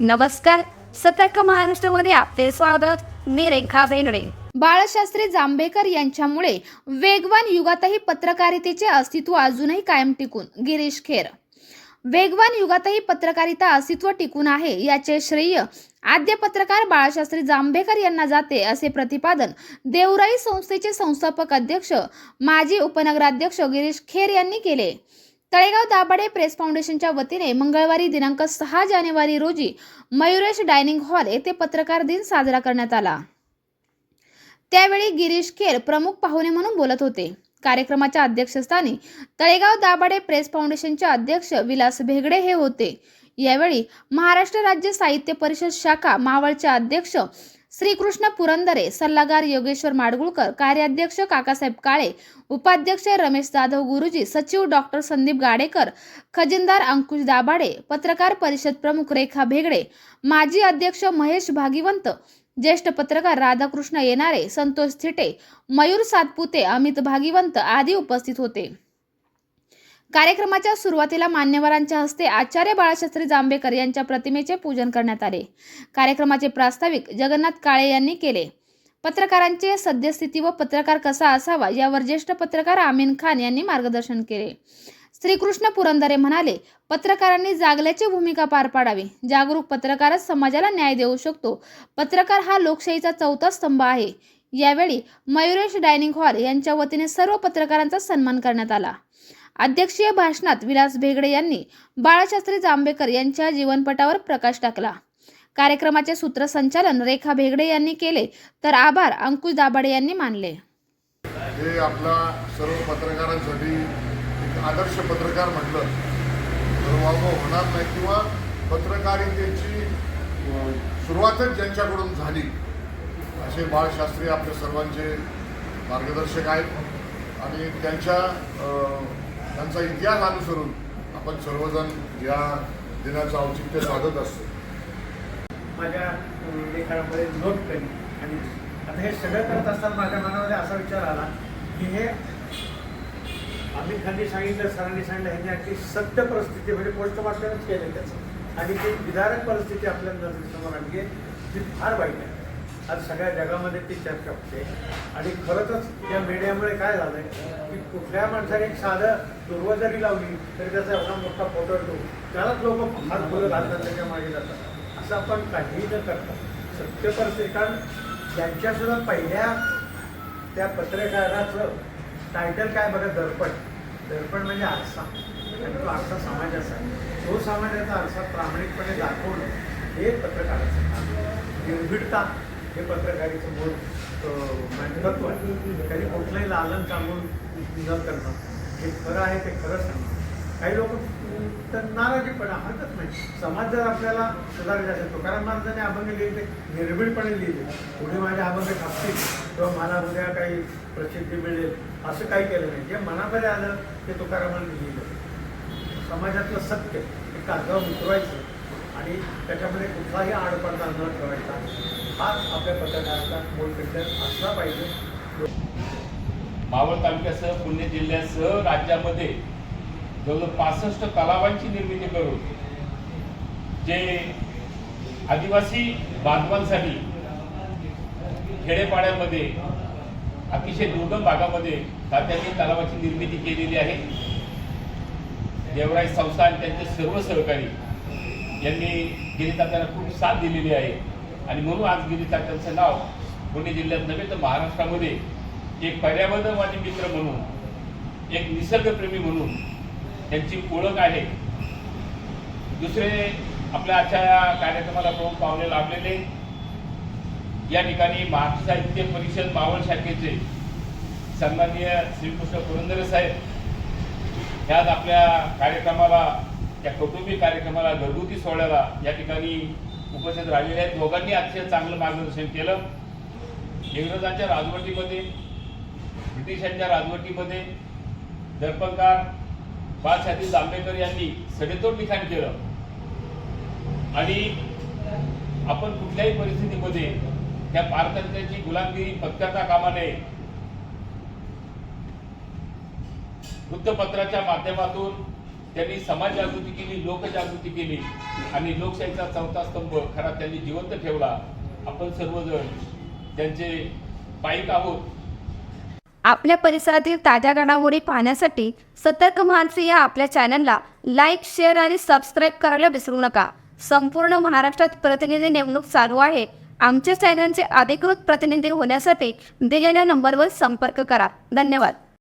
नमस्कार. सतर्क महाराष्ट्रामध्ये आपले स्वागत. मी रेखा बेनडे बाळशास्त्री जांभेकर यांच्यामुळे वेगवान युगातही पत्रकारितेचे अस्तित्व अजूनही कायम टिकून. गिरीश खेर. वेगवान युगातही पत्रकारिता अस्तित्व टिकून आहे याचे श्रेय आद्य पत्रकार बाळशास्त्री जांभेकर यांना जाते असे प्रतिपादन देवराई संस्थेचे संस्थापक अध्यक्ष माजी उपनगराध्यक्ष गिरीश खेर यांनी केले. तळेगाव दाभाडे प्रेस फाउंडेशनच्या वतीने मंगळवारी दिनांक सहा जानेवारी रोजी मयुरेश डायनिंग हॉल येथे पत्रकार दिन साजरा करण्यात आला. त्यावेळी गिरीश खेर प्रमुख पाहुणे म्हणून बोलत होते. कार्यक्रमाच्या अध्यक्षस्थानी तळेगाव दाभाडे प्रेस फाउंडेशनचे अध्यक्ष विलास भेगडे हे होते. यावेळी महाराष्ट्र राज्य साहित्य परिषद शाखा मावळचे अध्यक्ष श्रीकृष्ण पुरंदरे सल्लागार योगेश्वर माडगुळकर कार्याध्यक्ष काकासाहेब काळे उपाध्यक्ष रमेश जाधव गुरुजी सचिव डॉक्टर संदीप गाडेकर खजिनदार अंकुश दाभाडे पत्रकार परिषद प्रमुख रेखा भेगडे माजी अध्यक्ष महेश भागीवंत ज्येष्ठ पत्रकार राधाकृष्ण येणारे संतोष थिटे मयूर सातपुते अमित भागीवंत आदी उपस्थित होते. कार्यक्रमाच्या सुरुवातीला मान्यवरांच्या हस्ते आचार्य बाळशास्त्री जांभेकर यांच्या प्रतिमेचे पूजन करण्यात आले. कार्यक्रमाचे प्रास्ताविक जगन्नाथ काळे यांनी केले. पत्रकारांचे सद्यस्थिती व पत्रकार कसा असावा यावर ज्येष्ठ पत्रकार आमीन खान यांनी मार्गदर्शन केले. श्रीकृष्ण पुरंदरे म्हणाले पत्रकारांनी जागल्याची भूमिका पार पाडावी. जागरूक पत्रकारच समाजाला न्याय देऊ शकतो. पत्रकार हा लोकशाहीचा चौथा स्तंभ आहे. यावेळी मयुरेश डायनिंग हॉल यांच्या वतीने सर्व पत्रकारांचा सन्मान करण्यात आला. अध्यक्षीय भाषणात विलास भेगडे यांनी बाळशास्त्री जांभेकर यांच्या जीवनपटावर प्रकाश टाकला. कार्यक्रमाचे सूत्रसंचालन रेखा भेगडे यांनी केले तर आभार अंकुश दाभाडे यांनी मानले. हे आपला सर्व पत्रकारांसाठी एक आदर्श पत्रकार म्हटलं तर वावं होणार नाही किंवा पत्रकारितेची सुरुवातच ज्यांच्याकडून झाली असे बाळशास्त्री आपल्या सर्वांचे मार्गदर्शक आहेत. आणि त्यांच्या त्यांचा इतिहास अनुसरून आपण सर्वजण या दिनाचं औचित्य साधत असतो. माझ्या लेखनामध्ये नोट केली आणि आता हे सगळं करत असताना माझ्या मनामध्ये असा विचार आला की हे आम्ही खाली सांगितलं सरांनी सांगितलं ह्याची अगदी सत्य परिस्थिती म्हणजे पोस्टमार्टमच केलं त्याचं. आणि ती विदारक परिस्थिती आपल्याला नजरेसमोर आणली आहे ती फार वाईट आहे. आज सगळ्या जगामध्ये ती चर्चा होते. आणि खरंच या मीडियामुळे काय झालंय की कुठल्या माणसाने एक साधं दुर्व जरी लावली तरी त्याचा एवढा मोठा फोटो येतो. त्यालाच लोक हात फुलं घालतात त्याच्यामागे जातात. असं आपण काहीही न करता सत्य श्रीकांत त्यांच्यासुद्धा पहिल्या त्या पत्रकाराचं टायटल काय बघा दर्पण. दर्पण म्हणजे आरसा. आणि तो आरसा समाजाचा आहे. तो समाजाचा आरसा प्रामाणिकपणे दाखवणं हे पत्रकाराचं काम निर्भीडता हे पत्रकारीचं मूळ अं, म्हणजे तत्व आहे. कधी कुठलंही लालन सांगून न करणं हे खरं आहे ते खरं सांगणं. काही लोक तर नाराजीपणा हरकत नाही. समाज जर आपल्याला सुधारायचा असेल तुकाराम महाराजांनी अभंग लिहिले निर्भीडपणे लिहिले. पुढे माझे अभंग छापतील किंवा मला उद्या काही प्रसिद्धी मिळेल असं काही केलं नाही. जे मनामध्ये आलं ते तुकारामांनी लिहिलं. समाजातलं सत्य हे कागदावर उतरवायचं. आणि त्याच्यामध्ये कुठलाही आडपडदा न ठेवायचा. हाच आपल्या पत्रकाराचा मूळ पिक्चर असला पाहिजे. मावळ तालुक्यासह पुणे जिल्ह्यासह राज्यामध्ये जवळजवळ पासष्ट तलावांची निर्मिती करून जे आदिवासी बांधवांसाठी खेडेपाड्यामध्ये अतिशय दुर्गम भागामध्ये तात्याने तलावाची निर्मिती केलेली आहे. देवराय संस्था आणि त्यांचे सर्व सहकारी यांनी गिरीतात्याला खूप साथ दिलेली आहे. आणि म्हणून आज गिरीतात्यांचं नाव पुणे जिल्ह्यात नव्हे तर महाराष्ट्रामध्ये एक पर्यावरणवादी मित्र म्हणून एक निसर्गप्रेमी म्हणून त्यांची ओळख आहे. दुसरे आपल्या आजच्या या कार्यक्रमाला प्रमुख पाहुणे लाभलेले या ठिकाणी महाराष्ट्र साहित्य परिषद मावळ शाखेचे सन्माननीय श्रीकृष्ण पुरंदरे साहेब. ह्याच आपल्या कार्यक्रमाला त्या कौटुंबिक कार्यक्रमाला घरगुती सोहळ्याला या ठिकाणी उपस्थित राहिलेले आहेत. दोघांनी अतिशय चांगलं मार्गदर्शन केलं. इंग्रजांच्या राजवटीमध्ये ब्रिटिशांच्या राजवटीमध्ये दर्पणकार बाळशास्त्री जांभेकर यांनी सडेतोड लिखाण केलं. आणि आपण कुठल्याही परिस्थितीमध्ये त्या पारतंत्र्याची गुलामगिरी पत्करता कामा नये वृत्तपत्राच्या माध्यमातून त्यांनी समाज जागृती केली लोकजागृती केली आणि लोकशाहीचा चौथा स्तंभ खरा त्यांनी जिवंत ठेवला. आपण सर्वजण त्यांचे पाईक आहोत. आपल्या परिसरातील ताज्या घडामोडी पाहण्यासाठी सतर्क मानसी या आपल्या चॅनलला लाईक शेअर आणि सबस्क्राईब करायला विसरू नका. संपूर्ण महाराष्ट्रात प्रतिनिधी नेमणूक चालू आहे. आमच्या चॅनलचे अधिकृत प्रतिनिधी होण्यासाठी दिलेल्या नंबरवर संपर्क करा. धन्यवाद.